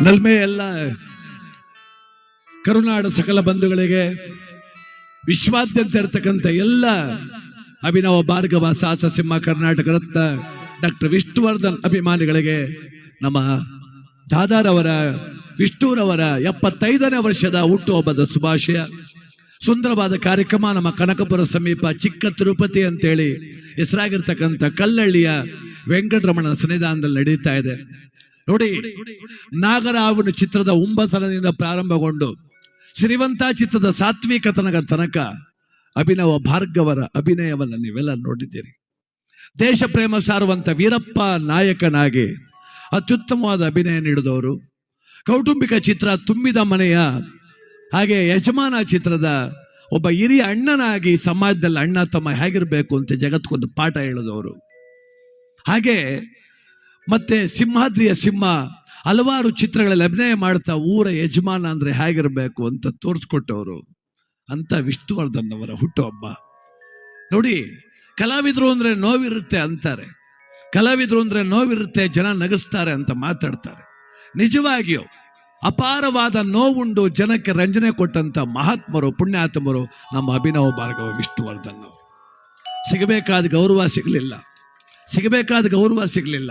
ನಲ್ಮೆ ಎಲ್ಲ ಕರುನಾಡ ಸಕಲ ಬಂಧುಗಳಿಗೆ ವಿಶ್ವಾದ್ಯಂತ ಇರತಕ್ಕಂಥ ಎಲ್ಲ ಅಭಿನವ ಭಾರ್ಗವ ಸಾಸ ಸಿಂಹ ಕರ್ನಾಟಕ ರತ್ನ ಡಾಕ್ಟರ್ ವಿಷ್ಣುವರ್ಧನ್ ಅಭಿಮಾನಿಗಳಿಗೆ ನಮ್ಮ ದಾದಾರವರ ವಿಷ್ಣುರವರ ಎಪ್ಪತ್ತೈದನೇ ವರ್ಷದ ಹುಟ್ಟುಹಬ್ಬದ ಶುಭಾಶಯ. ಸುಂದರವಾದ ಕಾರ್ಯಕ್ರಮ ನಮ್ಮ ಕನಕಪುರ ಸಮೀಪ ಚಿಕ್ಕ ತಿರುಪತಿ ಅಂತೇಳಿ ಹೆಸರಾಗಿರ್ತಕ್ಕಂಥ ಕಲ್ಲಳ್ಳಿಯ ವೆಂಕಟರಮಣ ಸನ್ನಿಧಾನದಲ್ಲಿ ನಡೀತಾ ಇದೆ. ನೋಡಿ ನಾಗರಾವಣ ಚಿತ್ರದ ಉಂಬತನದಿಂದ ಪ್ರಾರಂಭಗೊಂಡು ಶ್ರೀವಂತ ಚಿತ್ರದ ಸಾತ್ವಿಕ ತನಕ ಅಭಿನವ ಭಾರ್ಗವರ ಅಭಿನಯವನ್ನು ನೀವೆಲ್ಲ ನೋಡಿದ್ದೀರಿ. ದೇಶ ಪ್ರೇಮ ಸಾರುವಂತ ವೀರಪ್ಪ ನಾಯಕನಾಗಿ ಅತ್ಯುತ್ತಮವಾದ ಅಭಿನಯ ನೀಡಿದವರು. ಕೌಟುಂಬಿಕ ಚಿತ್ರ ತುಂಬಿದ ಮನೆಯ ಹಾಗೆ ಯಜಮಾನ ಚಿತ್ರದ ಒಬ್ಬ ಹಿರಿಯ ಅಣ್ಣನಾಗಿ ಸಮಾಜದಲ್ಲಿ ಅಣ್ಣ ತಮ್ಮ ಹೇಗಿರಬೇಕು ಅಂತ ಜಗತ್ಕೊಂದು ಪಾಠ ಹೇಳಿದವರು. ಹಾಗೆ ಮತ್ತೆ ಸಿಂಹಾದ್ರಿಯ ಸಿಂಹ ಹಲವಾರು ಚಿತ್ರಗಳಲ್ಲಿ ಅಭಿನಯ ಮಾಡ್ತಾ ಊರ ಯಜಮಾನ ಅಂದ್ರೆ ಹೇಗಿರಬೇಕು ಅಂತ ತೋರಿಸ್ಕೊಟ್ಟವರು ಅಂತ ವಿಷ್ಣುವರ್ಧನ್ ಅವರ ಹುಟ್ಟುಹಬ್ಬ ನೋಡಿ, ಕಲಾವಿದರು ಅಂದ್ರೆ ನೋವಿರುತ್ತೆ ಅಂತಾರೆ. ಕಲಾವಿದರು ಅಂದ್ರೆ ನೋವಿರುತ್ತೆ, ಜನ ನಗಿಸ್ತಾರೆ ಅಂತ ಮಾತಾಡ್ತಾರೆ. ನಿಜವಾಗಿಯೂ ಅಪಾರವಾದ ನೋವುಂಡು ಜನಕ್ಕೆ ರಂಜನೆ ಕೊಟ್ಟಂತ ಮಹಾತ್ಮರು, ಪುಣ್ಯಾತ್ಮರು ನಮ್ಮ ಅಭಿನವ ಭಾರ್ಗವ ವಿಷ್ಣುವರ್ಧನ್ ಅವರು. ಸಿಗಬೇಕಾದ ಗೌರವ ಸಿಗಲಿಲ್ಲ. ಸಿಗಬೇಕಾದ ಗೌರವ ಸಿಗಲಿಲ್ಲ.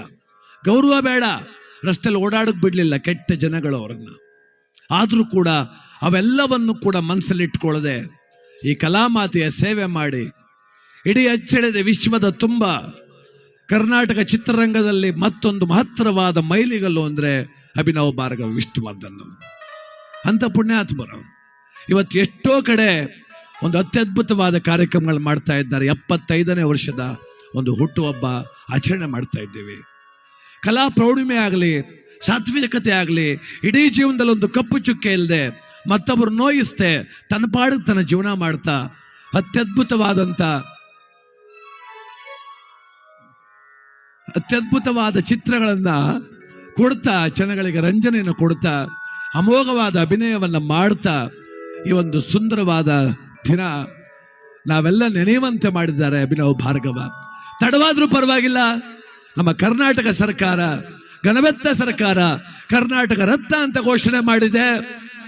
ಗೌರವ ಬೇಡ. ರಸ್ತೆಯಲ್ಲಿ ಓಡಾಡಕ್ ಬಿಡಲಿಲ್ಲ ಕೆಟ್ಟ ಜನಗಳು ಅವರನ್ನ. ಆದರೂ ಕೂಡ ಅವೆಲ್ಲವನ್ನು ಕೂಡ ಮನಸ್ಸಲ್ಲಿ ಇಟ್ಕೊಳ್ಳದೆ ಈ ಕಲಾಮಾತೆಯ ಸೇವೆ ಮಾಡಿ. ಇಡೀ ಅಚ್ಚಳಿದೆ ವಿಶ್ವದ ತುಂಬ. ಕರ್ನಾಟಕ ಚಿತ್ರರಂಗದಲ್ಲಿ ಮತ್ತೊಂದು ಮಹತ್ತರವಾದ ಮೈಲಿಗಲ್ಲು ಅಂದರೆ ಅಭಿನವ ಭಾರ್ಗವ ವಿಷ್ಣುವರ್ಧನ್ ಅವರು. ಅಂತ ಪುಣ್ಯಾತ್ಮರು ಇವತ್ತು ಎಷ್ಟೋ ಕಡೆ ಒಂದು ಅತ್ಯದ್ಭುತವಾದ ಕಾರ್ಯಕ್ರಮಗಳು ಮಾಡ್ತಾ ಇದ್ದಾರೆ. ಎಪ್ಪತ್ತೈದನೇ ವರ್ಷದ ಒಂದು ಹುಟ್ಟುಹಬ್ಬ ಆಚರಣೆ ಮಾಡ್ತಾ ಇದ್ದೀವಿ. ಕಲಾ ಪ್ರೌಢಿಮೆ ಆಗಲಿ, ಸಾತ್ವಿಕತೆ ಆಗಲಿ, ಇಡೀ ಜೀವನದಲ್ಲಿ ಒಂದು ಕಪ್ಪು ಚುಕ್ಕೆ ಇಲ್ಲದೆ ಮತ್ತೊಬ್ಬರು ನೋಯಿಸ್ತೆ ತನ್ನ ಪಾಡಿಗೆ ತನ್ನ ಜೀವನ ಮಾಡ್ತಾ ಅತ್ಯದ್ಭುತವಾದಂಥ ಅತ್ಯದ್ಭುತವಾದ ಚಿತ್ರಗಳನ್ನ ಕೊಡ್ತಾ, ಜನಗಳಿಗೆ ರಂಜನೆಯನ್ನು ಕೊಡ್ತಾ, ಅಮೋಘವಾದ ಅಭಿನಯವನ್ನು ಮಾಡ್ತಾ ಈ ಒಂದು ಸುಂದರವಾದ ದಿನ ನಾವೆಲ್ಲ ನೆನೆಯುವಂತೆ ಮಾಡಿದ್ದಾರೆ ಅಭಿನವ್ ಭಾರ್ಗವ. ತಡವಾದರೂ ಪರವಾಗಿಲ್ಲ. ನಮ್ಮ ಕರ್ನಾಟಕ ಸರ್ಕಾರ, ಘನವೆತ್ತ ಸರ್ಕಾರ ಕರ್ನಾಟಕ ರತ್ನ ಅಂತ ಘೋಷಣೆ ಮಾಡಿದೆ.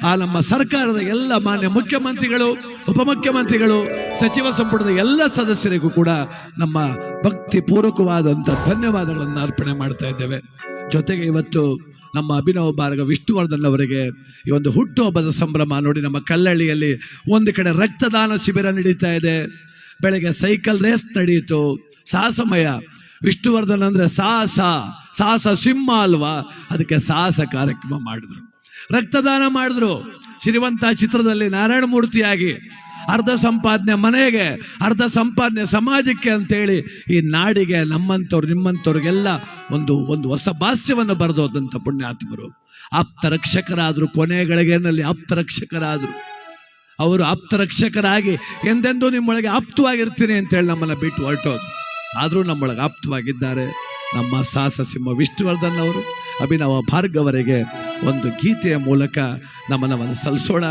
ಆ ನಮ್ಮ ಸರ್ಕಾರದ ಎಲ್ಲ ಮಾನ್ಯ ಮುಖ್ಯಮಂತ್ರಿಗಳು, ಉಪಮುಖ್ಯಮಂತ್ರಿಗಳು, ಸಚಿವ ಸಂಪುಟದ ಎಲ್ಲ ಸದಸ್ಯರಿಗೂ ಕೂಡ ನಮ್ಮ ಭಕ್ತಿ ಪೂರ್ವಕವಾದಂಥ ಧನ್ಯವಾದಗಳನ್ನು ಅರ್ಪಣೆ ಮಾಡ್ತಾ ಇದ್ದೇವೆ. ಜೊತೆಗೆ ಇವತ್ತು ನಮ್ಮ ಅಭಿನವ ಬಾರ್ಗ ವಿಷ್ಣುವರ್ಧನ್ ಅವರಿಗೆ ಈ ಒಂದು ಹುಟ್ಟುಹಬ್ಬದ ಸಂಭ್ರಮ ನೋಡಿ ನಮ್ಮ ಕಲ್ಲಳ್ಳಿಯಲ್ಲಿ ಒಂದು ಕಡೆ ರಕ್ತದಾನ ಶಿಬಿರ ನಡೀತಾ ಇದೆ. ಬೆಳಗ್ಗೆ ಸೈಕಲ್ ರೇಸ್ ನಡೆಯಿತು ಸಾಹಸಮಯ ವಿಷ್ಣುವರ್ಧನ್ ಅಂದ್ರೆ ಸಾಹಸ ಸಾಹಸ ಸಿಂಹ ಅಲ್ವಾ? ಅದಕ್ಕೆ ಸಾಹಸ ಕಾರ್ಯಕ್ರಮ ಮಾಡಿದ್ರು. ರಕ್ತದಾನ ಮಾಡಿದ್ರು. ಶ್ರೀವಂತ ಚಿತ್ರದಲ್ಲಿ ನಾರಾಯಣ ಮೂರ್ತಿಯಾಗಿ ಅರ್ಧ ಸಂಪಾದನೆ ಮನೆಗೆ, ಅರ್ಧ ಸಂಪಾದನೆ ಸಮಾಜಕ್ಕೆ ಅಂತೇಳಿ ಈ ನಾಡಿಗೆ ನಮ್ಮಂಥವ್ರು, ನಿಮ್ಮಂಥವ್ರಿಗೆಲ್ಲ ಒಂದು ಒಂದು ಹೊಸ ಭಾಷ್ಯವನ್ನು ಬರೆದೋದಂಥ ಪುಣ್ಯಾತ್ಮರು. ಆಪ್ತ ರಕ್ಷಕರಾದ್ರು ಕೊನೆಗಳಿಗೆನಲ್ಲಿ ಆಪ್ತ ರಕ್ಷಕರಾದ್ರು ಅವರು ಆಪ್ತ ರಕ್ಷಕರಾಗಿ ಎಂದೆಂದೂ ನಿಮ್ಮೊಳಗೆ ಆಪ್ತವಾಗಿರ್ತೀನಿ ಅಂತೇಳಿ ನಮ್ಮನ್ನ ಬಿಟ್ಟು ಹೊರಟೋದು ಆದರೂ ನಮ್ಮೊಳಗೆ ಆಪ್ತವಾಗಿದ್ದಾರೆ. ನಮ್ಮ ಸಾಹಸ ಸಿಂಹ ವಿಷ್ಣುವರ್ಧನ್ ಅವರು, ಅಭಿನವ ಭಾರ್ಗವರಿಗೆ ಒಂದು ಗೀತೆಯ ಮೂಲಕ ನಮನವನ್ನು ಸಲ್ಲಿಸೋಣ.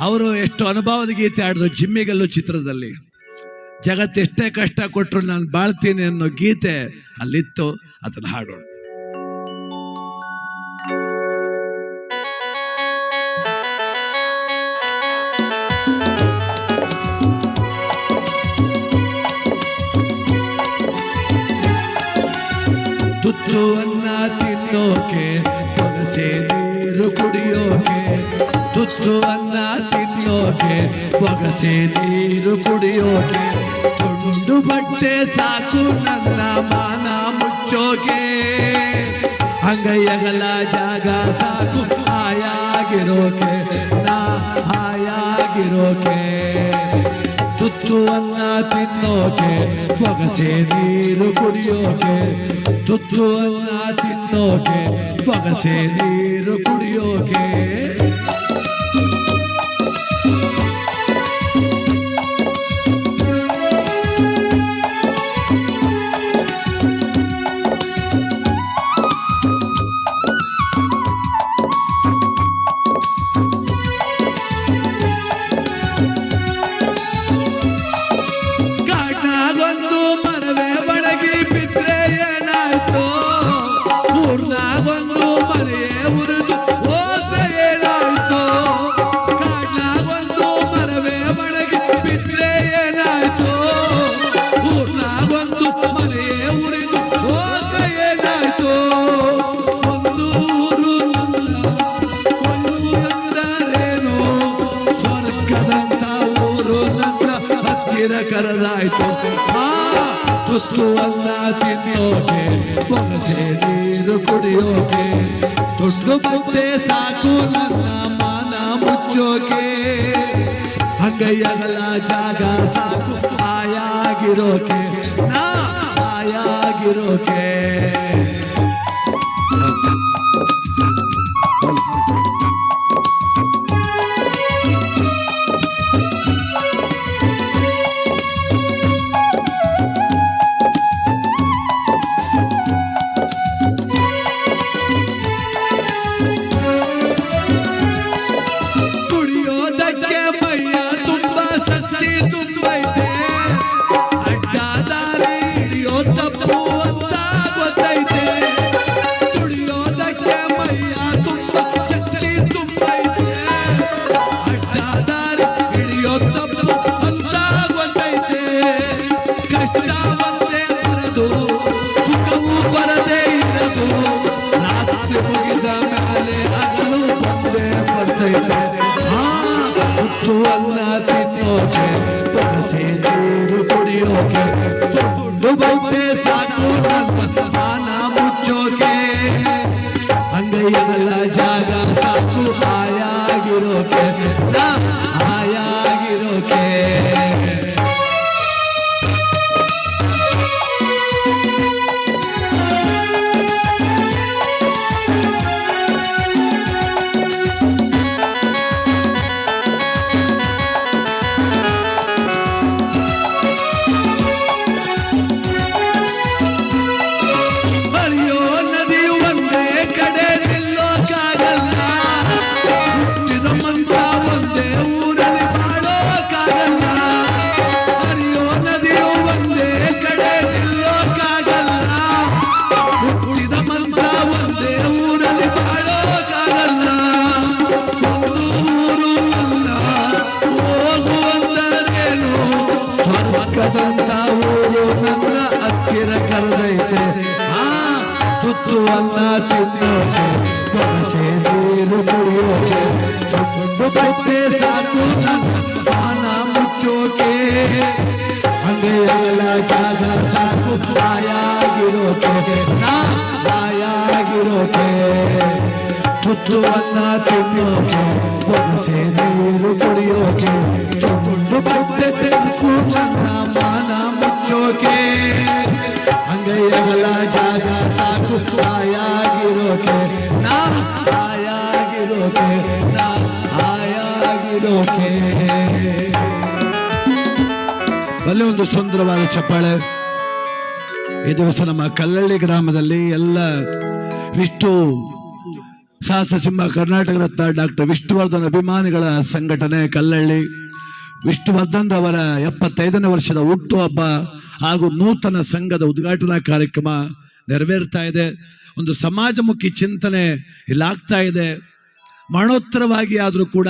ಅವರು ಎಷ್ಟು ಅನುಭವದ ಗೀತೆ ಆಡಿದ್ರು ಜಿಮ್ಮಿಗಲ್ಲು ಚಿತ್ರದಲ್ಲಿ. ಜಗತ್ತೆಷ್ಟೇ ಕಷ್ಟ ಕೊಟ್ಟರು ನಾನು ಬಾಳ್ತೀನಿ ಅನ್ನೋ ಗೀತೆ ಅಲ್ಲಿತ್ತು, ಅದನ್ನು ಹಾಡೋಣ. ತುತ್ತು ಅನ್ನ ತಿನ್ನೋಕೆ ಪೊಗಸೆ ನೀರು ಕುಡಿಯೋಕೆ ತುತ್ತು ಅನ್ನ ತಿನ್ನೋಕೆ ಪೊಗಸೆ ನೀರು ಕುಡಿಯೋಕೆ, ತುಂಡು ಬಟ್ಟೆ ಸಾಕು ನನ್ನ ಮಾನ ಮುಚ್ಚೋಕೆ. ಅಂಗೈಯಗಲ ಜಾಗ ಸಾಕು, ಹಾಯಾಗಿರೋಕೆ, ನಾ ಹಾಯಾಗಿರೋಕೆ. ತುತ್ತು ಅನ್ನ ತಿನ್ನೋಕೆ ಪೊಗಸೆ ನೀರು ಕುಡಿಯೋಕೆ ತುತ್ತು ಅನ್ನ ತಿನ್ನೋಕೆ ಪೊಗಸೆ ನೀರು ಕುಡಿಯೋಕೆ ತಿನ್ನೋಕೆ ಕೊನಸೆ ನೀರು ಕುಡಿಯೋಕೆ ದೊಡ್ಡ ಮುದ್ದೆ ಸಾಕು ನನ್ನ ಮಾನ ಮುಚ್ಚೋಕೆ ಹಂಗಯ್ಯಗಲ ಜಾಗ ಸಾಕು ಆಯಾಗಿರೋಕೆ ಸ್ವರ್ಗದಂತ ಊರು ನನ್ನ ಹತ್ತಿರ ಕರೆದೈತೆ ಆ ತುತ್ತುವನ್ನ ತಿನ್ನೋಕೆ ಕೊನಸೆ ನೀರು ಕುಡಿಯೋಕೆ ಒಂದು ಬಟ್ಟೆ ಸಾಕು ನನ್ನ ಪಾನ ಮುಚ್ಚೋಕೆ ಅಂಗೈಯಲ್ಲ ಜಾಗ ಸಾಕು ಹಾಯಾಗಿರೋಕೆ ನಾ ಹಾಯಾಗಿರೋಕೆ ತುತ್ತುವನ್ನ ತಿನ್ನೋಕೆ ಮನಸೆ ನೀರು ಕುಡಿಯೋಕೆ, ತುಂಡು ಬಟ್ಟೆ ತೆಂಕು ನನ್ನ ಮಾನ ಮುಚ್ಚೋಕೆ. ಅಂಗೈಯಗಳ ಜಾಗ ಸಾಕು ಹಾಯಾಗಿರೋಕೆ ನಾ ಹಾಯಾಗಿರೋಕೆ ನಾ ಹಾಯಾಗಿರೋಕೆ ಅಲ್ಲೇ ಒಂದು ಸುಂದರವಾದ ಚಪ್ಪಾಳೆ. ಈ ದಿವಸ ನಮ್ಮ ಕಲ್ಲಳ್ಳಿ ಗ್ರಾಮದಲ್ಲಿ ಎಲ್ಲ ವಿಷ್ಣು ಸಾಹಸ ಸಿಂಹ ಕರ್ನಾಟಕ ರತ್ನ ಡಾಕ್ಟರ್ ವಿಷ್ಣುವರ್ಧನ್ ಅಭಿಮಾನಿಗಳ ಸಂಘಟನೆ ಕಲ್ಲಳ್ಳಿ. ವಿಷ್ಣುವರ್ಧನ್ ರವರ ಎಪ್ಪತ್ತೈದನೇ ವರ್ಷದ ಹುಟ್ಟುಹಬ್ಬ ಹಾಗೂ ನೂತನ ಸಂಘದ ಉದ್ಘಾಟನಾ ಕಾರ್ಯಕ್ರಮ ನೆರವೇರ್ತಾ ಇದೆ. ಒಂದು ಸಮಾಜಮುಖಿ ಚಿಂತನೆ ಇಲ್ಲಾಗ್ತಾ ಇದೆ. ಮರಣೋತ್ತರವಾಗಿ ಆದರೂ ಕೂಡ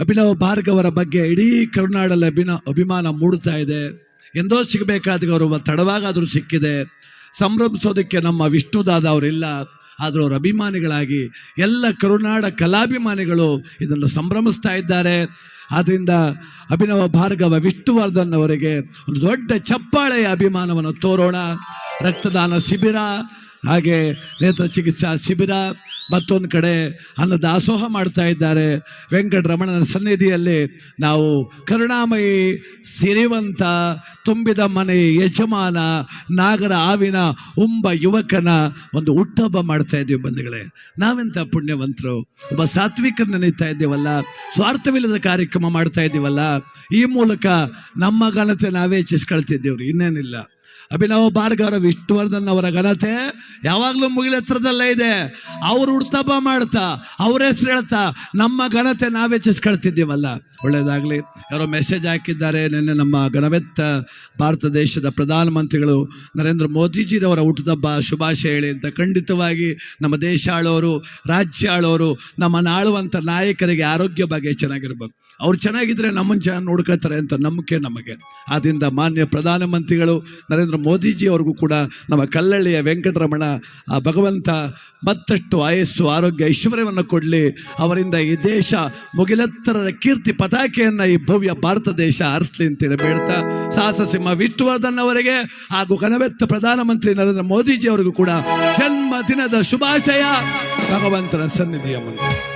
ಅಭಿನವ ಭಾರ್ಗವರ ಬಗ್ಗೆ ಇಡೀ ಕರುನಾಡಲ್ಲಿ ಅಭಿನ, ಅಭಿಮಾನ ಮೂಡ್ತಾ ಇದೆ. ಎಂದೋ ಸಿಗಬೇಕಾದ ಗೌರವ ತಡವಾಗಾದರೂ ಸಿಕ್ಕಿದೆ. ಸಂಭ್ರಮಿಸೋದಕ್ಕೆ ನಮ್ಮ ವಿಷ್ಣುದಾದ ಅವರಿಲ್ಲ. ಆದರೂ ಅವರ ಅಭಿಮಾನಿಗಳಾಗಿ ಎಲ್ಲ ಕರುನಾಡ ಕಲಾಭಿಮಾನಿಗಳು ಇದನ್ನು ಸಂಭ್ರಮಿಸ್ತಾ ಇದ್ದಾರೆ. ಆದ್ದರಿಂದ ಅಭಿನವ ಭಾರ್ಗವ ವಿಷ್ಣುವರ್ಧನ್ ಅವರಿಗೆ ಒಂದು ದೊಡ್ಡ ಚಪ್ಪಾಳೆಯ ಅಭಿಮಾನವನ್ನು ತೋರೋಣ. ರಕ್ತದಾನ ಶಿಬಿರ ಹಾಗೆ ನೇತ್ರ ಚಿಕಿತ್ಸಾ ಶಿಬಿರ ಮತ್ತೊಂದು ಕಡೆ ಅನ್ನ ದಾಸೋಹ ಮಾಡ್ತಾ ಇದ್ದಾರೆ. ವೆಂಕಟರಮಣನ ಸನ್ನಿಧಿಯಲ್ಲಿ ನಾವು ಕರುಣಾಮಯಿ ಸಿರಿವಂತ ತುಂಬಿದ ಮನೆ ಯಜಮಾನ ನಾಗರ ಆವಿನ ಉಂಬ ಯುವಕನ ಒಂದು ಹುಟ್ಟಹಬ್ಬ ಮಾಡ್ತಾ ಇದ್ದೀವಿ ಬಂಧುಗಳೇ. ನಾವೆಂಥ ಪುಣ್ಯವಂತರು. ಒಬ್ಬ ಸಾತ್ವಿಕ ನೆನೀತಾ ಇದ್ದೀವಲ್ಲ, ಸ್ವಾರ್ಥವಿಲ್ಲದ ಕಾರ್ಯಕ್ರಮ ಮಾಡ್ತಾ ಇದ್ದೀವಲ್ಲ, ಈ ಮೂಲಕ ನಮ್ಮ ಘನತೆ ನಾವೇ ಹೆಚ್ಚಿಸ್ಕೊಳ್ತಿದ್ದೇವ್ರಿ. ಇನ್ನೇನಿಲ್ಲ. ಅಭಿನವ ಭಾರ್ಗವರ ವಿಷ್ಣುವರ್ಧನ್ ಅವರ ಘನತೆ ಯಾವಾಗಲೂ ಮುಗಿಲ ಹತ್ರದಲ್ಲೇ ಇದೆ. ಅವ್ರು ಉಡ್ತಪ ಮಾಡ್ತಾ, ಅವ್ರ ಹೆಸರು ಹೇಳ್ತಾ, ನಮ್ಮ ಘನತೆ ನಾವೇ ಹೆಚ್ಚಿಸ್ಕೊಳ್ತಿದ್ದೀವಲ್ಲ ಒಳ್ಳೇದಾಗ್ಲಿ. ಯಾರೋ ಮೆಸೇಜ್ ಹಾಕಿದ್ದಾರೆ, ನಿನ್ನೆ ನಮ್ಮ ಗಣವೆತ್ತ ಭಾರತ ದೇಶದ ಪ್ರಧಾನಮಂತ್ರಿಗಳು ನರೇಂದ್ರ ಮೋದಿಜಿರವರ ಹುಟ್ಟದಬ್ಬ ಶುಭಾಶಯ ಹೇಳಿ ಅಂತ ಖಂಡಿತವಾಗಿ ನಮ್ಮ ದೇಶ ಆಳೋರು, ರಾಜ್ಯ ಆಳೋರು ನಮ್ಮನ್ನು ಆಳುವಂಥ ನಾಯಕರಿಗೆ ಆರೋಗ್ಯ ಬಗ್ಗೆ ಚೆನ್ನಾಗಿರ್ಬೇಕು. ಅವ್ರು ಚೆನ್ನಾಗಿದ್ರೆ ನಮ್ಮನ್ನು ಚೆನ್ನಾಗಿ ನೋಡ್ಕೋತಾರೆ ಅಂತ ನಂಬಿಕೆ ನಮಗೆ. ಆದ್ದರಿಂದ ಮಾನ್ಯ ಪ್ರಧಾನಮಂತ್ರಿಗಳು ನರೇಂದ್ರ ಮೋದಿಜಿ ಅವ್ರಿಗೂ ಕೂಡ ನಮ್ಮ ಕಲ್ಲಳ್ಳಿಯ ವೆಂಕಟರಮಣ, ಆ ಭಗವಂತ ಮತ್ತಷ್ಟು ಆಯಸ್ಸು, ಆರೋಗ್ಯ, ಐಶ್ವರ್ಯವನ್ನು ಕೊಡಲಿ. ಅವರಿಂದ ಈ ದೇಶ ಮುಗಿಲೆತ್ತರದ ಕೀರ್ತಿ ಪತಾಕೆಯನ್ನು ಈ ಭವ್ಯ ಭಾರತ ದೇಶ ಹರಿಸ್ಲಿ ಅಂತೇಳಿ ಬೇಡ್ತಾ ಸಾಹಸ ಸಿಂಹ ವಿಷ್ಣುವರ್ಧನ್ ಅವರಿಗೆ ಹಾಗೂ ಕನವೆತ್ತ ಪ್ರಧಾನಮಂತ್ರಿ ನರೇಂದ್ರ ಮೋದಿಜಿ ಅವರಿಗೂ ಕೂಡ ಜನ್ಮದಿನದ ಶುಭಾಶಯ. ಭಗವಂತನ ಸನ್ನಿಧಿಯ ಮುಂದೆ.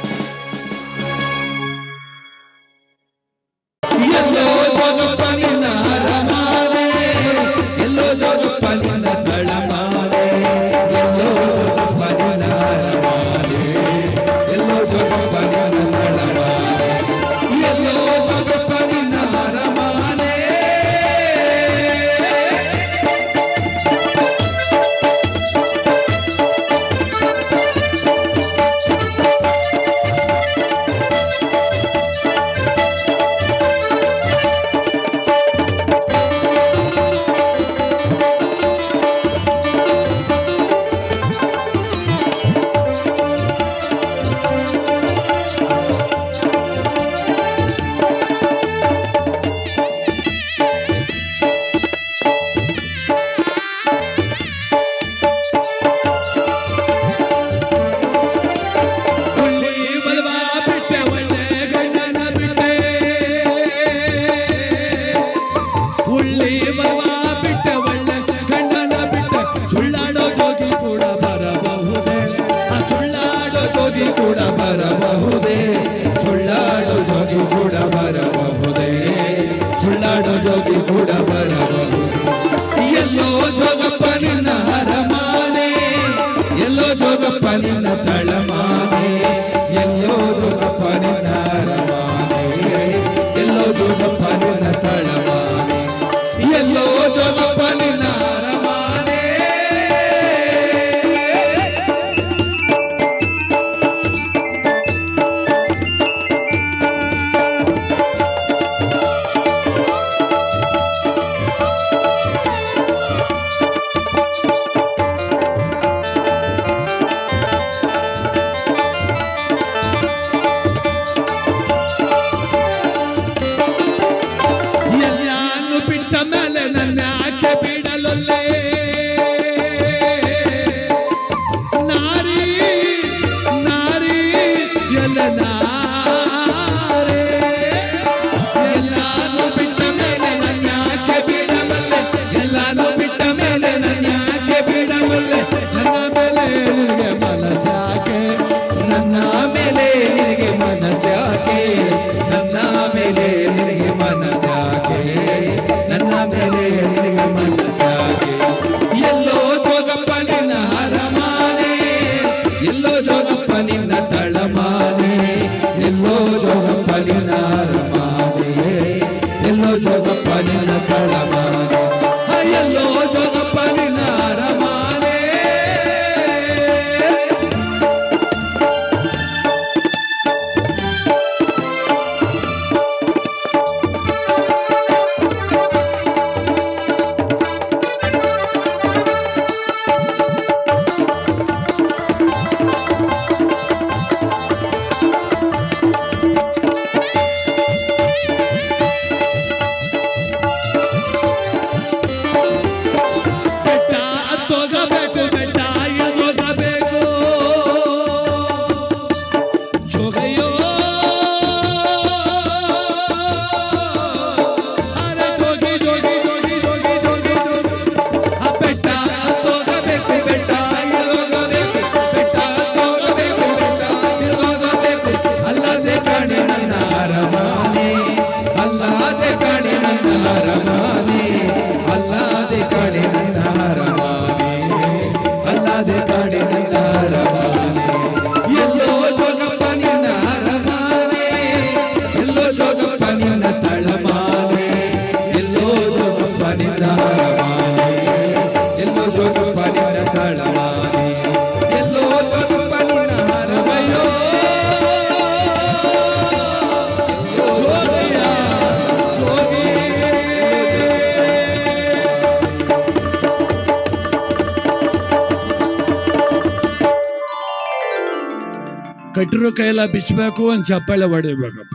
ಕಟ್ಟಿರೋ ಕೈಯೆಲ್ಲ ಬಿಚ್ಚಬೇಕು ಒಂದು ಚಪ್ಪಾಳೆ ಹೊಡಿಬೇಕಪ್ಪ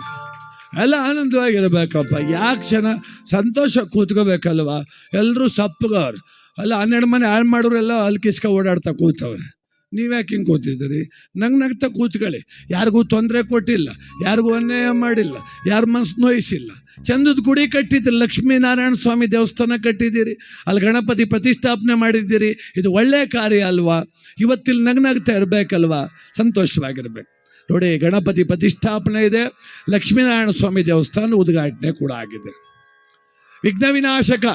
ಎಲ್ಲ ಆನಂದವಾಗಿರಬೇಕಪ್ಪ. ಯಾಕೆ ಜನ ಸಂತೋಷ ಕೂತ್ಕೋಬೇಕಲ್ವಾ? ಎಲ್ಲರೂ ಸಪ್ಪಗವ್ರು. ಅಲ್ಲ, ಹನ್ನೆರಡು ಮನೆ ಹಾಳು ಮಾಡೋರು ಎಲ್ಲ ಅಲ್ಕಿಸ್ಕ ಓಡಾಡ್ತಾ ಕೂತವ್ರೆ. ನೀವ್ಯಾಕೆ ಹಿಂಗೆ ಕೂತಿದ್ದೀರಿ? ನಂಗೆ ನಗ್ತಾ ಕೂತ್ಕೊಳ್ಳಿ. ಯಾರಿಗೂ ತೊಂದರೆ ಕೊಟ್ಟಿಲ್ಲ, ಯಾರಿಗೂ ಅನ್ಯಾಯ ಮಾಡಿಲ್ಲ, ಯಾರ ಮನಸ್ಸು ನೋಯಿಸಿಲ್ಲ. ಚಂದದ ಗುಡಿ ಕಟ್ಟಿದ್ದೀರಿ, ಲಕ್ಷ್ಮೀನಾರಾಯಣ ಸ್ವಾಮಿ ದೇವಸ್ಥಾನ ಕಟ್ಟಿದ್ದೀರಿ. ಅಲ್ಲಿ ಗಣಪತಿ ಪ್ರತಿಷ್ಠಾಪನೆ ಮಾಡಿದ್ದೀರಿ. ಇದು ಒಳ್ಳೆ ಕಾರ್ಯ ಅಲ್ವಾ? ಇವತ್ತಿಲ್ಲಿ ನಗ್ನಗ್ತಾ ಇರಬೇಕಲ್ವಾ? ಸಂತೋಷವಾಗಿರ್ಬೇಕು. ನೋಡಿ ಗಣಪತಿ ಪ್ರತಿಷ್ಠಾಪನೆ ಇದೆ. ಲಕ್ಷ್ಮೀನಾರಾಯಣ ಸ್ವಾಮಿ ದೇವಸ್ಥಾನ ಉದ್ಘಾಟನೆ ಕೂಡ ಆಗಿದೆ. ವಿಘ್ನ ವಿನಾಶಕ.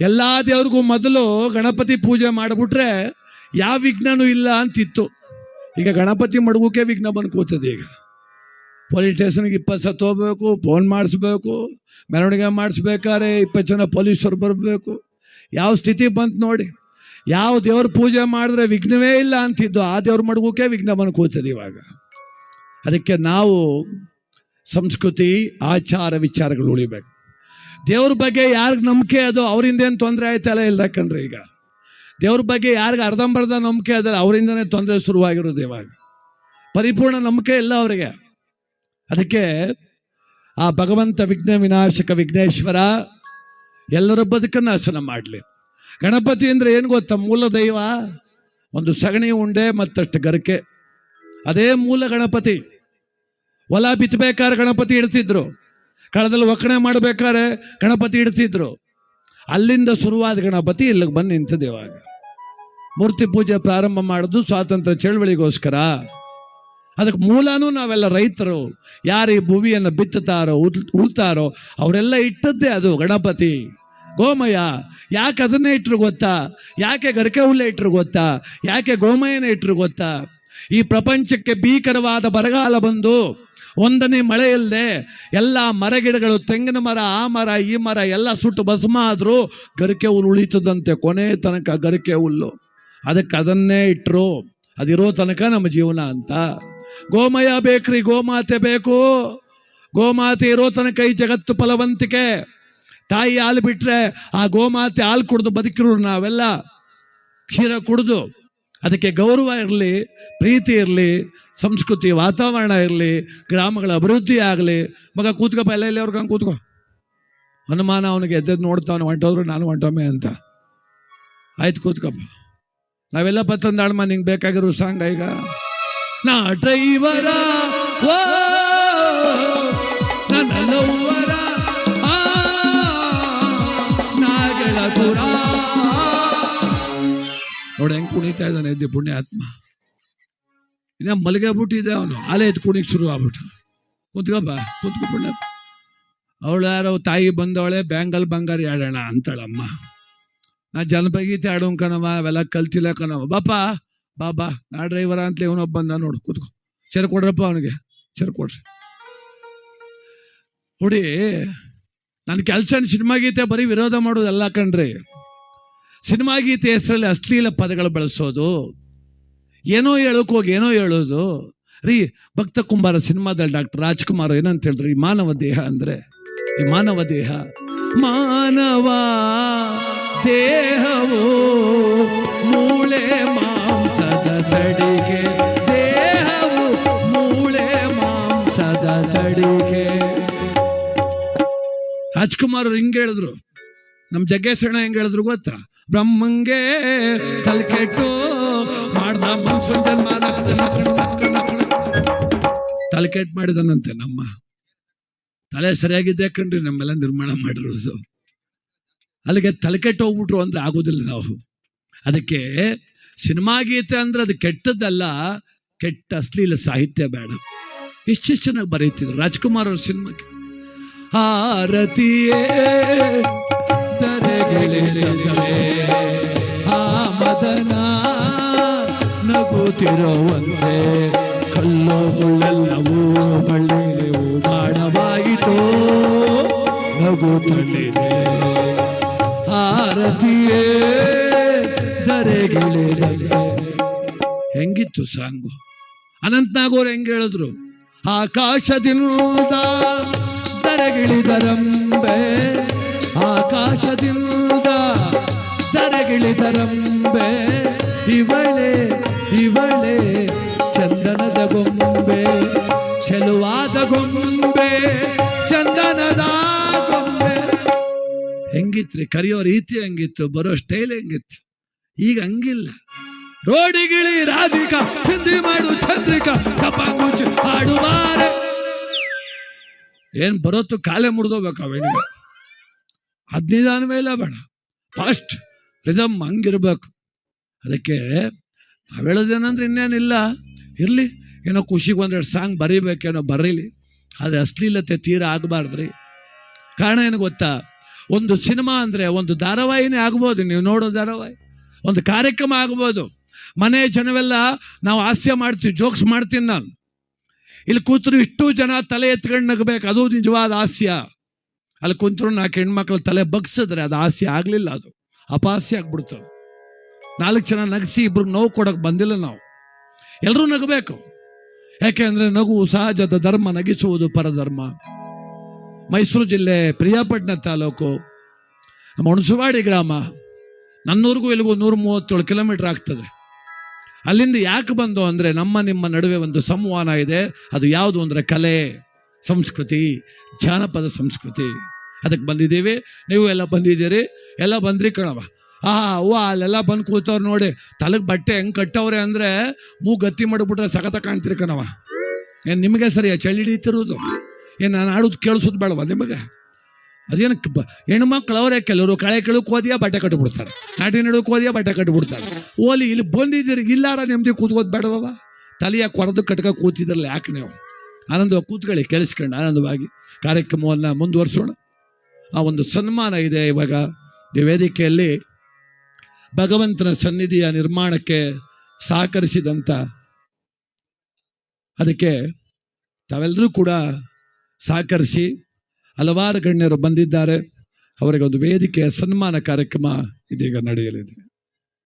ಎಲ್ಲ ದೇವ್ರಿಗೂ ಮೊದಲು ಗಣಪತಿ ಪೂಜೆ ಮಾಡಿಬಿಟ್ರೆ ಯಾವ ವಿಘ್ನನೂ ಇಲ್ಲ ಅಂತಿತ್ತು. ಈಗ ಗಣಪತಿ ಮಡಗೋಕೆ ವಿಘ್ನ ಬಂದು ಕೂತದೆ ಈಗ. ಪೊಲೀಸ್ ಸ್ಟೇಷನ್ಗೆ ಇಪ್ಪತ್ತು ಸತ್ತು ಹೋಗ್ಬೇಕು, ಫೋನ್ ಮಾಡಿಸ್ಬೇಕು, ಮೆರವಣಿಗೆ ಮಾಡಿಸ್ಬೇಕಾದ್ರೆ ಇಪ್ಪತ್ತು ಜನ ಪೊಲೀಸರು ಬರಬೇಕು. ಯಾವ ಸ್ಥಿತಿ ಬಂತು ನೋಡಿ. ಯಾವ ದೇವ್ರ ಪೂಜೆ ಮಾಡಿದ್ರೆ ವಿಘ್ನವೇ ಇಲ್ಲ ಅಂತಿದ್ದು, ಆ ದೇವ್ರ ಮಡಗೋಕೆ ವಿಘ್ನ ಬಂದು ಕೂತದೆ ಇವಾಗ. ಅದಕ್ಕೆ ನಾವು ಸಂಸ್ಕೃತಿ, ಆಚಾರ, ವಿಚಾರಗಳು ಉಳಿಬೇಕು. ದೇವ್ರ ಬಗ್ಗೆ ಯಾರಿಗೆ ನಂಬಿಕೆ ಅದು ಅವರಿಂದ ಏನು ತೊಂದರೆ ಆಯ್ತಲ್ಲ ಇಲ್ಲ ಕಣ್ರಿ ಈಗ. ದೇವ್ರ ಬಗ್ಗೆ ಯಾರಿಗೆ ಅರ್ಧಂಬರ್ಧ ನಂಬಿಕೆ ಅದಲ್ಲ ಅವರಿಂದನೇ ತೊಂದರೆ ಶುರುವಾಗಿರೋದು ಇವಾಗ. ಪರಿಪೂರ್ಣ ನಂಬಿಕೆ ಇಲ್ಲ ಅವರಿಗೆ. ಅದಕ್ಕೆ ಆ ಭಗವಂತ ವಿಘ್ನ ವಿನಾಶಕ ವಿಘ್ನೇಶ್ವರ ಎಲ್ಲರ ಬದುಕನ್ನು ನಾಶನ ಮಾಡಲಿ. ಗಣಪತಿ ಅಂದರೆ ಏನು ಗೊತ್ತಾ? ಮೂಲ ದೈವ, ಒಂದು ಸಗಣಿ ಉಂಡೆ ಮತ್ತಷ್ಟು ಗರಿಕೆ. ಅದೇ ಮೂಲ ಗಣಪತಿ. ಹೊಲ ಬಿತ್ತಬೇಕಾದ್ರೆ ಗಣಪತಿ ಇಡ್ತಿದ್ರು. ಕಳದಲ್ಲಿ ಒಕ್ಕಣೆ ಮಾಡಬೇಕಾದ್ರೆ ಗಣಪತಿ ಇಡ್ತಿದ್ರು. ಅಲ್ಲಿಂದ ಶುರುವಾದ ಗಣಪತಿ ಇಲ್ಲಿಗೆ ಬಂದು ನಿಂತಿದೆ ಇವಾಗ. ಮೂರ್ತಿ ಪೂಜೆ ಪ್ರಾರಂಭ ಮಾಡೋದು ಸ್ವಾತಂತ್ರ್ಯ ಚಳವಳಿಗೋಸ್ಕರ. ಅದಕ್ಕೆ ಮೂಲನೂ ನಾವೆಲ್ಲ ರೈತರು, ಯಾರು ಈ ಭೂಮಿಯನ್ನು ಬಿತ್ತುತ್ತಾರೋ, ಉಳ್, ಉಳ್ತಾರೋ, ಅವರೆಲ್ಲ ಇಟ್ಟದ್ದೇ ಅದು ಗಣಪತಿ. ಗೋಮಯ, ಯಾಕೆ ಅದನ್ನೇ ಇಟ್ರು ಗೊತ್ತಾ? ಯಾಕೆ ಗರಿಕೆ ಹುಲ್ಲೆ ಇಟ್ರು ಗೊತ್ತಾ? ಯಾಕೆ ಗೋಮಯನೇ ಇಟ್ರು ಗೊತ್ತಾ? ಈ ಪ್ರಪಂಚಕ್ಕೆ ಭೀಕರವಾದ ಬರಗಾಲ ಬಂದು ಒಂದನೇ ಮಳೆ ಇಲ್ಲದೆ ಎಲ್ಲ ಮರಗಿಡಗಳು ತೆಂಗಿನ ಮರ, ಆ ಮರ, ಈ ಮರ, ಎಲ್ಲ ಸುಟ್ಟು ಭಸ್ಮ ಆದರೂ ಗರಿಕೆ ಹುಲ್ಲು ಉಳಿತದಂತೆ ಕೊನೆ ತನಕ ಗರಿಕೆ ಹುಲ್ಲು. ಅದಕ್ಕೆ ಅದನ್ನೇ ಇಟ್ಟರು ಅದಿರೋ ತನಕ ನಮ್ಮ ಜೀವನ ಅಂತ. ಗೋಮಯ ಬೇಕ್ರಿ, ಗೋಮಾತೆ ಬೇಕು. ಗೋಮಾತೆ ಇರೋ ತನಕ ಈ ಜಗತ್ತು ಫಲವಂತಿಕೆ. ತಾಯಿ ಹಾಲು ಬಿಟ್ರೆ ಆ ಗೋಮಾತೆ ಹಾಲು ಕುಡಿದು ಬದುಕಿರೋರು ನಾವೆಲ್ಲ. ಕ್ಷೀರ ಕುಡಿದು ಅದಕ್ಕೆ ಗೌರವ ಇರಲಿ, ಪ್ರೀತಿ ಇರಲಿ, ಸಂಸ್ಕೃತಿ, ವಾತಾವರಣ ಇರಲಿ, ಗ್ರಾಮಗಳ ಅಭಿವೃದ್ಧಿ ಆಗಲಿ. ಮಗ ಕೂತ್ಕೊಪ್ಪ ಎಲ್ಲ ಇಲ್ಲಿ ಅವ್ರಿಗೆ ಹಂಗೆ ಕೂತ್ಕೋ. ಹನುಮಾನ ಅವನಿಗೆ ಎದ್ದೆದ್ದು ನೋಡ್ತಾವನು ಹೊಂಟೋದ್ರು ನಾನು ಹೊಂಟೊಮ್ಮೆ ಅಂತ. ಆಯ್ತು ಕೂತ್ಕೊಪ್ಪ ನಾವೆಲ್ಲ ಪತ್ತೊಂದಾಳ್ಮ ನಿಂಗೆ ಬೇಕಾಗಿರೋ ಸಾಂಗ್ ಈಗ. ನಾ ಡ್ರೈವರ ನೋಡಿ ಹೆಂಗ್ ಕುಣಿತಾ ಇದ್ದಾನೆ, ಎದ್ದು ಪುಣ್ಯ ಆತ್ಮ. ಇನ್ನ ಬಿಟ್ಟಿದ್ದೆ ಅವನು. ಆಲೆ ಎದ್ದು ಕುಣಿಕ್ ಶುರು ಆಗ್ಬಿಟ್ಟು ಕುಂತ್ಕೊಪ್ಪ ಕುಂತ್ಕೊ ಪುಣ್ಯ. ಅವಳು ಯಾರೋ ತಾಯಿ ಬಂದವಳೆ, ಬ್ಯಾಂಗಲ್ ಬಂಗಾರಿ ಆಡೋಣ ಅಂತಾಳಮ್ಮ. ನಾ ಜನಪಗೀತೆ ಆಡೋನ್ ಕಣವ ಅವೆಲ್ಲ ಕಲ್ತಿಲ್ಲ ಕಣವ ಬಾಪ ಬಾಬಾ ನಾ ಡ್ರೈವರ ಅಂತಲೇ ಇವನೊಬ್ಬ ಬಂದ, ನೋಡು, ಕೂತ್ಕೊ. ಚೆರ್ ಕೊಡ್ರಪ್ಪ ಅವನಿಗೆ, ಚರ ಕೊಡ್ರಿ. ಹುಡಿ ನನ್ನ ಕೆಲಸ ಸಿನಿಮಾ ಗೀತೆ ಬರೀ ವಿರೋಧ ಮಾಡೋದಲ್ಲ ಕಣ್ರಿ. ಸಿನಿಮಾ ಗೀತೆ ಹೆಸರಲ್ಲಿ ಅಶ್ಲೀಲ ಪದಗಳು ಬಳಸೋದು. ಏನೋ ಹೇಳೋಕೆ ಹೋಗಿ ಏನೋ ಹೇಳೋದು. ರೀ, ಭಕ್ತ ಕುಂಬಾರ ಸಿನಿಮಾದಲ್ಲಿ ಡಾಕ್ಟರ್ ರಾಜ್ಕುಮಾರ್ ಏನಂತ ಹೇಳಿದ್ರು ಈ ಮಾನವ ದೇಹ ಅಂದ್ರೆ? ಈ ಮಾನವ ದೇಹ. ಮಾನವ ದೇಹವು ಮೂಳೆ ಮಾಂಸದ ತಡಿಗೆ. ದೇಹವು ಮೂಳೆ ಮಾಂಸದ ತಡಿಗೆ. ರಾಜ್ಕುಮಾರ್ ಅವ್ರು ಹಿಂಗೆ ಹೇಳಿದ್ರು. ನಮ್ ಜಗ್ಗೇಶಣ್ಣ ಹೆಂಗ್ ಹೇಳಿದ್ರು ಗೊತ್ತಾ? ಬ್ರಹ್ಮಂಗೆ ತಲೆಕೆಟ್ಟು ಮಾಡ್ದ ಮನ್ಸೂನ್ ಜನ್ಮ. ತಲೆಕೆಟ್ಟು ಮಾಡಿದನಂತೆ ನಮ್ಮ. ತಲೆ ಸರಿಯಾಗಿದ್ದೆ ಕಣ್ರಿ, ನಮ್ಮೆಲ್ಲ ನಿರ್ಮಾಣ ಮಾಡಿರೋದು. ಅಲ್ಲಿಗೆ ತಲೆಕೆಟ್ಟು ಹೋಗ್ಬಿಟ್ರು ಅಂದ್ರೆ ಆಗೋದಿಲ್ಲ ನಾವು. ಅದಕ್ಕೆ ಸಿನಿಮಾ ಗೀತೆ ಅಂದ್ರೆ ಅದು ಕೆಟ್ಟದ್ದಲ್ಲ, ಕೆಟ್ಟ ಅಶ್ಲೀಲ ಸಾಹಿತ್ಯ ಬೇಡ. ಎಷ್ಟು ಚೆನ್ನಾಗಿ ಬರೀತಿದ್ರು ರಾಜ್ಕುಮಾರ್ ಅವ್ರ ಸಿನಿಮಾಕ್ಕೆ. ಆರತಿಯೇ ನಗುತ್ತಿರುವಂತೆ ಕಲ್ಲು ಮುಳ್ಳೆಲ್ಲವೂ ಬಳ್ಳಿಲೆವು ಮಾಡವಾಯಿತು ನಗುತ್ತಲಿದೆ. ಆರತಿಯೇ ಧರೆಗಿಳಿದರೆ ಹೆಂಗಿತ್ತು ಸಾಂಗು? ಅನಂತನಾಗೋರು ಹೆಂಗೆ ಹೇಳಿದ್ರು? ಆಕಾಶದಿಂದ ದರೆಗಿಳಿದರಂಬೆ ಆಕಾಶದಿಂದ ದರೆಗಿಳಿದರಂಬೆ ಇವಳೆ ಇವಳೆ ಚಂದನದ ಗೊಂಬೆ ಚೆಲುವಾದ ಗೊಂಬೆ, ಚಂದನದ ಗೊಂಬೆ. ಹೆಂಗಿತ್ರಿ? ಕರೆಯೋ ರೀತಿ ಹೆಂಗಿತ್ತು? ಬರೋ ಸ್ಟೈಲ್ ಹೆಂಗಿತ್ತು? ಈಗ ಹಂಗಿಲ್ಲ. ರೋಡಿಗಿಳಿ ರಾಧಿಕಾ ಚಿಂದಿ ಮಾಡು ಚಂದ್ರಿಕಾ ತಪಾಂಗುಚಿ ಹಾಡುವಾರೆ. ಏನ್ ಬರೋತ್ತು ಕಾಲೇ ಮುರಿದೋಗ್ಬೇಕು ಅವೇನಿಗೆ ಹದಿನೈದಾನ ಮೇಲೆ ಬೇಡ. ಫಸ್ಟ್ ರಿದಮ್ ಹಂಗಿರ್ಬೇಕು. ಅದಕ್ಕೆ ನಾವ್ ಹೇಳೋದೇನಂದ್ರೆ ಇನ್ನೇನಿಲ್ಲ. ಇರಲಿ, ಏನೋ ಖುಷಿಗೆ ಒಂದೆರಡು ಸಾಂಗ್ ಬರೀಬೇಕೇನೋ ಬರೀಲಿ. ಅದು ಅಶ್ಲೀಲತೆ ತೀರ ಆಗಬಾರ್ದ್ರಿ. ಕಾರಣ ಏನು ಗೊತ್ತಾ? ಒಂದು ಸಿನಿಮಾ ಅಂದರೆ ಒಂದು ಧಾರಾವಾಹಿನೇ ಆಗ್ಬೋದು, ನೀವು ನೋಡೋ ಧಾರಾವಾಹಿ. ಒಂದು ಕಾರ್ಯಕ್ರಮ ಆಗ್ಬೋದು. ಮನೆ ಜನವೆಲ್ಲ ನಾವು ಹಾಸ್ಯ ಮಾಡ್ತೀವಿ, ಜೋಕ್ಸ್ ಮಾಡ್ತೀನಿ ನಾನು. ಇಲ್ಲಿ ಕೂತರು ಇಷ್ಟು ಜನ ತಲೆ ಎತ್ಕೊಂಡು ನಗಬೇಕು, ಅದು ನಿಜವಾದ ಹಾಸ್ಯ. ಅಲ್ಲಿ ಕೂತರು ನಾಲ್ಕು ಹೆಣ್ಮಕ್ಳು ತಲೆ ಬಗ್ಸಿದ್ರೆ ಅದು ಹಾಸ್ಯ ಆಗಲಿಲ್ಲ ಅದು. ಅಪಹಾಸ್ಯ ಆಗ್ಬಿಡ್ತದೆ. ನಾಲ್ಕು ಜನ ನಗಿಸಿ ಇಬ್ರು ನೋವು ಕೊಡೋಕೆ ಬಂದಿಲ್ಲ ನಾವು. ಎಲ್ಲರೂ ನಗಬೇಕು. ಯಾಕೆ ಅಂದರೆ ನಗು ಸಹಜದ ಧರ್ಮ, ನಗಿಸುವುದು ಪರಧರ್ಮ. ಮೈಸೂರು ಜಿಲ್ಲೆ ಪ್ರಿಯಾಪಟ್ಟಣ ತಾಲೂಕು, ನಮ್ಮ ಗ್ರಾಮ. ನನ್ನೂರಿಗೂ ಇಲ್ಲಿಗೂ ನೂರ ಮೂವತ್ತೇಳು ಕಿಲೋಮೀಟರ್ ಆಗ್ತದೆ. ಅಲ್ಲಿಂದ ಯಾಕೆ ಬಂದು ಅಂದ್ರೆ ನಮ್ಮ ನಿಮ್ಮ ನಡುವೆ ಒಂದು ಸಂವಹನ ಇದೆ. ಅದು ಯಾವುದು ಅಂದ್ರೆ ಕಲೆ, ಸಂಸ್ಕೃತಿ, ಜಾನಪದ ಸಂಸ್ಕೃತಿ. ಅದಕ್ಕೆ ಬಂದಿದ್ದೀವಿ. ನೀವು ಎಲ್ಲ ಬಂದಿದ್ದೀರಿ. ಎಲ್ಲ ಬಂದ್ರಿ ಕಣವ ಆ, ಅವ್ವ, ಅಲ್ಲೆಲ್ಲ ಬಂದು ಕೂತವ್ರು ನೋಡಿ. ತಲೆಗೆ ಬಟ್ಟೆ ಹೆಂಗ್ ಕಟ್ಟವ್ರೆ ಅಂದ್ರೆ ಮೂ ಗತ್ತಿ ಮಾಡಿಬಿಟ್ರೆ ಸಖತ ಕಾಣ್ತೀರಿ ಕಣವ ಏನ್ ನಿಮಗೆ ಸರಿಯಾ ಚಳಿ ಹಿಡಿತಿರೋದು? ಏನ್ ನಾನು ಆಡೋದು ಕೇಳಿಸೋದು ಬೇಡವಾ ನಿಮಗೆ? ಅದೇನು ಹೆಣ್ಮಕ್ಳು ಅವರೇ ಕೆಲವರು ಕಳೆ ಕೆಳಕ್ಕೆ ಓದಿಯಾ ಬಟ್ಟೆ ಕಟ್ಬಿಡ್ತಾರೆ. ನಾಟಿ ನಡುವಕ್ಕೆ ಓದಿಯಾ ಬಟ್ಟೆ ಕಟ್ಬಿಡ್ತಾರೆ. ಓಲಿ ಇಲ್ಲಿ ಬಂದಿದ್ದೀರಿ, ಇಲ್ಲಾರ ನೆಮ್ಮದಿ ಕೂತ್ಕೋದು ಬೇಡವ ತಲೆಯ ಕೊರದು ಕಟ್ಕ ಕೂತಿದ್ರಲ್ಲ ಯಾಕೆ ನೀವು? ಆನಂದ ಕೂತ್ಕೊಳ್ಳಿ, ಕೇಳಿಸ್ಕೊಂಡು ಆನಂದವಾಗಿ ಕಾರ್ಯಕ್ರಮವನ್ನು ಮುಂದುವರಿಸೋಣ. ಆ ಒಂದು ಸನ್ಮಾನ ಇದೆ ಇವಾಗ. ವೇದಿಕೆಯಲ್ಲಿ ಭಗವಂತನ ಸನ್ನಿಧಿಯ ನಿರ್ಮಾಣಕ್ಕೆ ಸಹಕರಿಸಿದಂಥ ಅದಕ್ಕೆ ತಾವೆಲ್ಲರೂ ಕೂಡ ಸಹಕರಿಸಿ ಹಲವಾರು ಗಣ್ಯರು ಬಂದಿದ್ದಾರೆ. ಅವರಿಗೆ ಒಂದು ವೇದಿಕೆಯ ಸನ್ಮಾನ ಕಾರ್ಯಕ್ರಮ ಇದೀಗ ನಡೆಯಲಿದೆ.